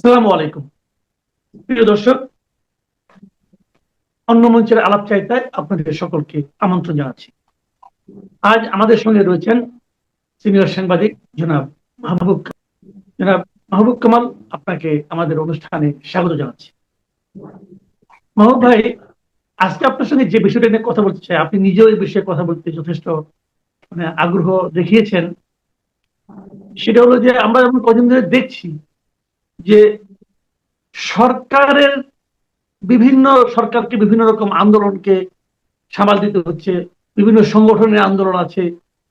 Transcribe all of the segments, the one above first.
আসসালামু আলাইকুম। প্রিয় দর্শক, অন্য মঞ্চের আলাপ চাইতায় আপনাদের সকলকে আমন্ত্রণ জানাচ্ছি। আজ আমাদের সঙ্গে রয়েছেন সিনিয়র সাংবাদিক জনাব মাহবুব জনাব মাহবুব কামাল, আপনাকে আমাদের অনুষ্ঠানে স্বাগত জানাচ্ছি। মাহবুব ভাই, আজকে আপনার সঙ্গে যে বিষয়টা নিয়ে কথা বলতে চাই, আপনি নিজেও এই বিষয়ে কথা বলতে যথেষ্ট মানে আগ্রহ দেখিয়েছেন। সেটা হলো যে আমরা যেমন কদিন ধরে দেখছি যে সরকারের বিভিন্ন সরকারকে বিভিন্ন রকম আন্দোলনকে সামাল দিতে হচ্ছে, বিভিন্ন সংগঠনের আন্দোলন আছে,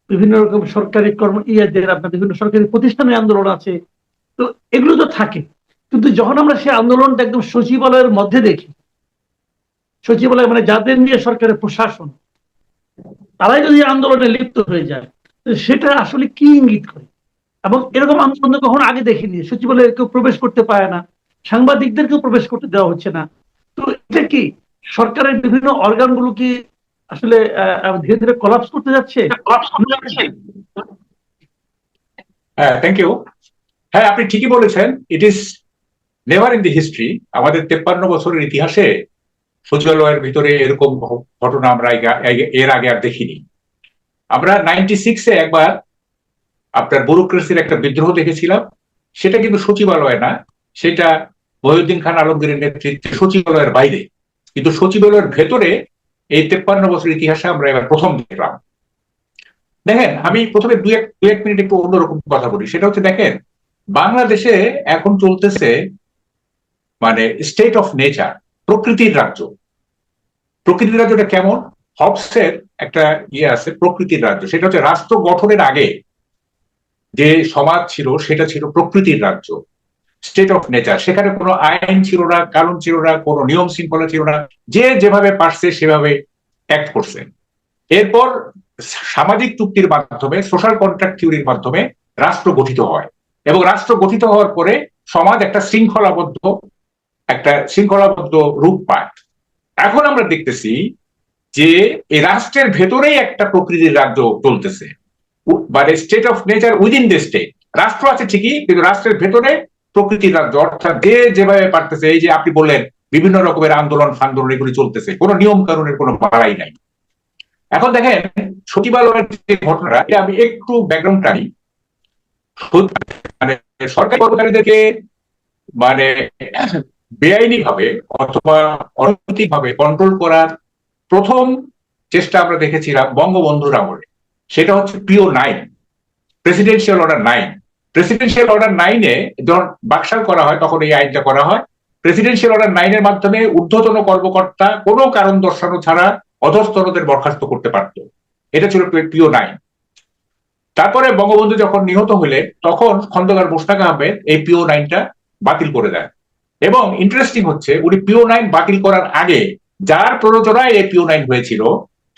বিভিন্ন রকম সরকারি কর্ম, ইয়াদের আপনার বিভিন্ন সরকারি প্রতিষ্ঠানের আন্দোলন আছে। তো এগুলো তো থাকে। কিন্তু যখন আমরা সেই আন্দোলনটা একদম সচিবালয়ের মধ্যে দেখি, সচিবালয় মানে যাদের নিয়ে সরকারের প্রশাসন, তারাই যদি আন্দোলনে লিপ্ত হয়ে যায় সেটা আসলে কি ইঙ্গিত করে? এবং এরকম আন্দোলন কখনো আগে দেখিনি। সচিবালয়ে কেউ প্রবেশ করতে পারে না সাংবাদিকদেরকেও প্রবেশ করতে দেওয়া হচ্ছে না। তো এটা কি সরকারের বিভিন্ন অর্গানগুলো কি আসলে আহ, ধীরে ধীরে কলাপস করতে যাচ্ছে? হ্যাঁ থ্যাংক ইউ হ্যাঁ আপনি ঠিকই বলেছেন। It is never in the history আমাদের তেপ্পান্ন বছরের ইতিহাসে সচিবালয়ের ভিতরে এরকম ঘটনা আমরা এর আগে আর দেখিনি। আমরা নাইনটি সিক্সে একবার আপনার ব্যুরোক্রেসির একটা বিদ্রোহ দেখেছিলাম। সেটা কিন্তু সচিবালয় না, সেটা মহিউদ্দিন খান আলমগীরের নেতৃত্বে সচিবালয়ের বাইরে। কিন্তু সচিবালয়ের ভেতরে এই তেপ্পান্ন বছরের ইতিহাসে আমরা এবার প্রথম দেখলাম। দেখেন, আমি প্রথমে দু এক দু এক মিনিট একটু অন্যরকম কথা বলি। সেটা হচ্ছে, দেখেন, বাংলাদেশে এখন চলতেছে মানে স্টেট অফ নেচার প্রকৃতির রাজ্য। প্রকৃতির রাজ্যটা কেমন? হবসের একটা ইয়ে আছে, প্রকৃতির রাজ্য। সেটা হচ্ছে রাষ্ট্র গঠনের আগে যে সমাজ ছিল সেটা ছিল প্রকৃতির রাজ্য স্টেট অফ নেচার সেখানে কোনো আইন ছিল না, কানুন ছিল না, কোনো নিয়ম শৃঙ্খলা ছিল না। যে যেভাবে পারছে সেভাবে অ্যাক্ট করছে। এরপর সামাজিক চুক্তির মাধ্যমে সোশ্যাল কন্ট্রাক্ট থিওরির মাধ্যমে রাষ্ট্র গঠিত হয়। এবং রাষ্ট্র গঠিত হওয়ার পরে সমাজ একটা শৃঙ্খলাবদ্ধ একটা শৃঙ্খলাবদ্ধ রূপ পায়। এখন আমরা দেখতেছি যে এই রাষ্ট্রের ভেতরেই একটা প্রকৃতির রাজ্য চলতেছে। মানে state of nature within the state রাষ্ট্র আছে ঠিকই, কিন্তু রাষ্ট্রের ভেতরে প্রকৃতির রাজ্য অর্থাৎ যে যেভাবে পারতেছে, এই যে আপনি বললেন, বিভিন্ন রকমের আন্দোলন ফান্দোলন এগুলি চলতেছে, কোনো নিয়ম কানুনের কোনো বাড়াই নাই। এখন দেখেন, সচিবালয়ের যে ঘটনাটা, এটা আমি একটু ব্যাকগ্রাউন্ড টানি মানে সরকারি কর্মচারীদেরকে মানে বেআইনি ভাবে অথবা অনৈতিক ভাবে কন্ট্রোল করার প্রথম চেষ্টা আমরা দেখেছিলাম বঙ্গবন্ধুর আমলে সেটা হচ্ছে PO nine presidential order nine presidential order নাইনে যখন বাকশাল করা হয়, তখন এই আইনটা করা হয়। প্রেসিডেন্সিয়াল অর্ডার নাইনের মাধ্যমে ঊর্ধ্বতন কর্মকর্তা কোনো কারণ দর্শানো ছাড়া অধস্তনদের বরখাস্ত করতে পারত। এটা ছিল পিও নাইন তারপরে বঙ্গবন্ধু যখন নিহত হলে তখন খন্দকার মোশতাক আহমেদ এই পিও নাইনটা বাতিল করে দেন। এবং ইন্টারেস্টিং হচ্ছে, উনি পিও নাইন বাতিল করার আগে যার প্ররোচনায় এই পিও নাইন হয়েছিল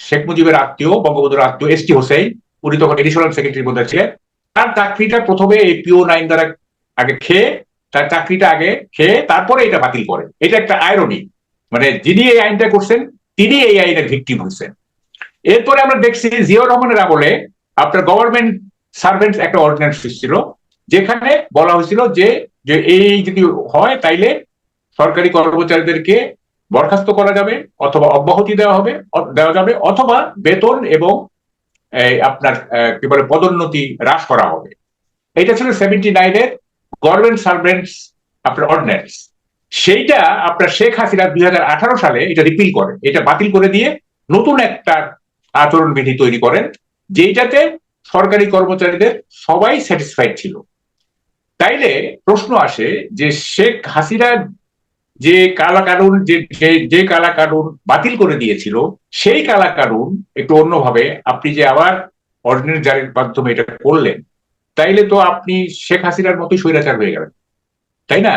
শেখ মুজিবের আত্মীয়, বঙ্গবন্ধুর আত্মীয়, এস টি হোসেন, উনি তখন এডিশনাল সেক্রেটারি মধ্যে ছিলেন। তার চাকরিটা প্রথমে এই পিও নাইন দ্বারা আগে খেয়ে, তার চাকরিটা আগে খেয়ে, তারপরে এটা বাতিল করেন। এটা একটা আয়রনি মানে যিনি এই আইনটা করছেন, তিনি এই আইনের ভিকটিম হয়েছেন। এরপরে আমরা দেখছি জিয়াউর রহমানের আমলে আপনার গভর্নমেন্ট সার্ভেন্টস একটা অর্ডিন্যান্স ছিল যেখানে বলা হয়েছিল যে এই যদি হয়, তাইলে সরকারি কর্মচারীদেরকে বরখাস্ত করা যাবে অথবা অব্যাহতি দেওয়া হবে, দেওয়া যাবে অথবা বেতন এবং আপনার কি বলে, পদোন্নতি হ্রাস করা হবে। এটা ছিল সেভেন্টি নাইনের গভর্নমেন্ট সার্ভেন্টস আপনার অর্ডিন্যান্স সেইটা আপনার শেখ হাসিনা দুই হাজার আঠারো সালে এটা রিপিল করে। এটা বাতিল করে দিয়ে নতুন একটা আচরণবিধি তৈরি করেন যেটাতে সরকারি কর্মচারীদের সবাই স্যাটিসফাইড ছিল। তাইলে প্রশ্ন আসে যে শেখ হাসিনা যে কালা কানুন যে যে- কালা কানুন বাতিল করে দিয়েছিল সেই কালা কানুন একটু অন্যভাবে আপনি যে আবার অর্ডিনেন্স জারির মাধ্যমে এটা করলেন তাইলে তো আপনি শেখ হাসিনার মতোই স্বৈরাচার হয়ে গেলেন তাই না?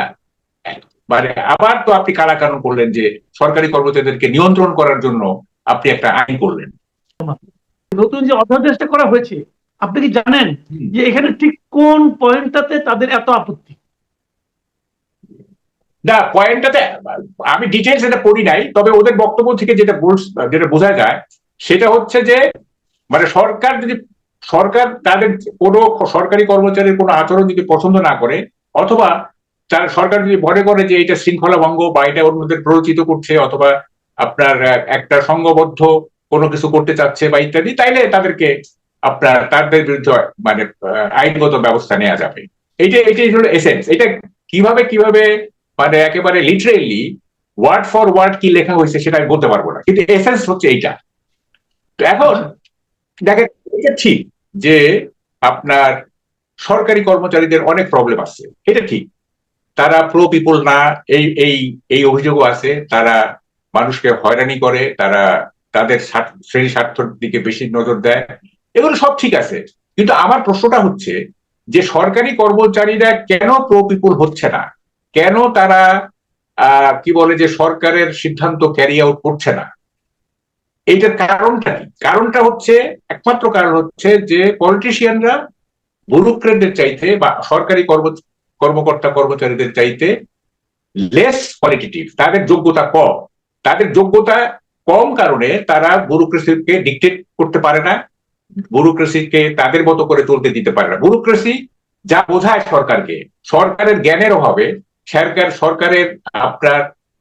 মানে আবার তো আপনি কালা কানুন করলেন যে সরকারি কর্মচারীদেরকে নিয়ন্ত্রণ করার জন্য আপনি একটা আইন করলেন। নতুন যে অধ্যাদেশটা করা হয়েছে আপনি কি জানেন যে এখানে ঠিক কোন পয়েন্টটাতে তাদের এত আপত্তি? না পয়েন্টটাতে আমি ডিটেলস এটা পড়ি নাই, তবে ওদের বক্তব্য থেকে যেটা যেটা বোঝা যায়, সেটা হচ্ছে যে মানে সরকার যদি, সরকার তাদের কোনো সরকারি কর্মচারীর কোনো আচরণ যদি পছন্দ না করে, অথবা তার, সরকার যদি মনে করে যে এটা শৃঙ্খলা ভঙ্গ বা এটা অন্যদের প্ররোচিত করছে, অথবা আপনার, একটা সংঘবদ্ধ কোনো কিছু করতে চাচ্ছে বা ইত্যাদি, তাইলে তাদেরকে আপনার, তাদের বিরুদ্ধে মানে আইনগত ব্যবস্থা নেওয়া যাবে। এইটা এটাই হলো এসেন্স এটা কীভাবে কীভাবে মানে একেবারে লিটারেলি ওয়ার্ড ফর ওয়ার্ড কি লেখা হয়েছে সেটা আমি বলতে পারব না। কিন্তু এসেন্স হচ্ছে এইটা। তো এখন দেখেন, এটা ঠিক যে আপনার সরকারি কর্মচারীদের অনেক প্রবলেম আছে। এটা ঠিক। তারা প্রো পিপল না, এই এই এই অভিযোগও আছে। তারা মানুষকে হয়রানি করে, তারা তাদের শ্রেণি স্বার্থের দিকে বেশি নজর দেয়। এগুলো সব ঠিক আছে। কিন্তু আমার প্রশ্নটা হচ্ছে যে সরকারি কর্মচারীরা কেন প্রো পিপল হচ্ছে না? কেন তারা কি বলে যে সরকারের সিদ্ধান্ত ক্যারি আউট করছে না? এইটার কারণটা কি? কারণটা হচ্ছে, একমাত্র কারণ হচ্ছে যে পলিটিশিয়ানরা ব্যুরোক্রেটদের চাইতে বা সরকারি কর্ম, কর্মকর্তা কর্মচারীদের চাইতে লেস কোয়ালিটেটিভ তাদের যোগ্যতা কম। তাদের যোগ্যতা কম কারণে তারা ব্যুরোক্রেসিকে ডিকটেট করতে পারে না ব্যুরোক্রেসিকে তাদের মতো করে চলতে দিতে পারে না। ব্যুরোক্রেসি যা বোঝায় সরকারকে, সরকারের জ্ঞানের অভাবে সরকার, সরকারের আপনার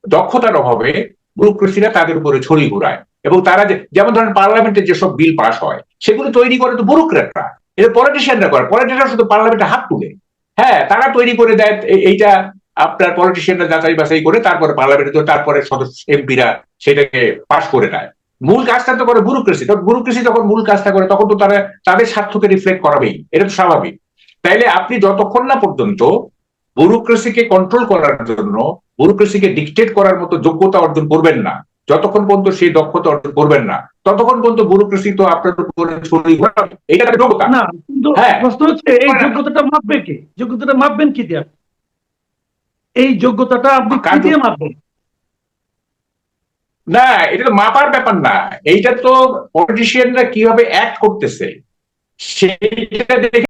দক্ষতার অভাবে ব্যুরোক্রেসিরা তাদের উপরে ছড়ি ঘুরায়। এবং তারা যেমন ধরেন পার্লামেন্টে যেসব বিল পাস হয়, সেগুলো তৈরি করে তো ব্যুরোক্রেটরা এটা পলিটিশিয়ানরা করে। পলিটিশিয়ানরা শুধু পার্লামেন্টে হাত তুলে। হ্যাঁ তারা তৈরি করে দেয় এইটা আপনার পলিটিশিয়ানরা যাচাই বাছাই করে তারপরে পার্লামেন্টে তারপরে সদস্য এমপিরা সেটাকে পাশ করে দেয়। মূল কাজটা তো করে ব্যুরোক্রেসি তখন ব্যুরোক্রেসি যখন মূল কাজটা করে, তখন তো তারা, তাদের স্বার্থকে রিফ্লেক্ট করাবেই। এটা তো স্বাভাবিক। তাইলে আপনি যতক্ষণ না পর্যন্ত ব্যুরোক্রেসিকে কন্ট্রোল করার জন্য ব্যুরোক্রেসিকে ডিকটেট করার মতো যোগ্যতা অর্জন করবেন না। যতক্ষণ পর্যন্ত সেই দক্ষতা অর্জন করবেন না ততক্ষণ পর্যন্ত ব্যুরোক্রেসি তো আপনার উপরে ছড়িয়ে এটা যোগ্যতা। না কিন্তু হ্যাঁ। প্রশ্ন হচ্ছে এই যোগ্যতাটা মাপবে কে? যোগ্যতাটা মাপবেন কি দিয়ে? এই যোগ্যতাটা আপনি কি দিয়ে মাপবেন? না এটা তো মাপার ব্যাপার না। এইটা তো পলিটিশিয়ানরা কীভাবে অ্যাক্ট করতেছে সেইটা দেখে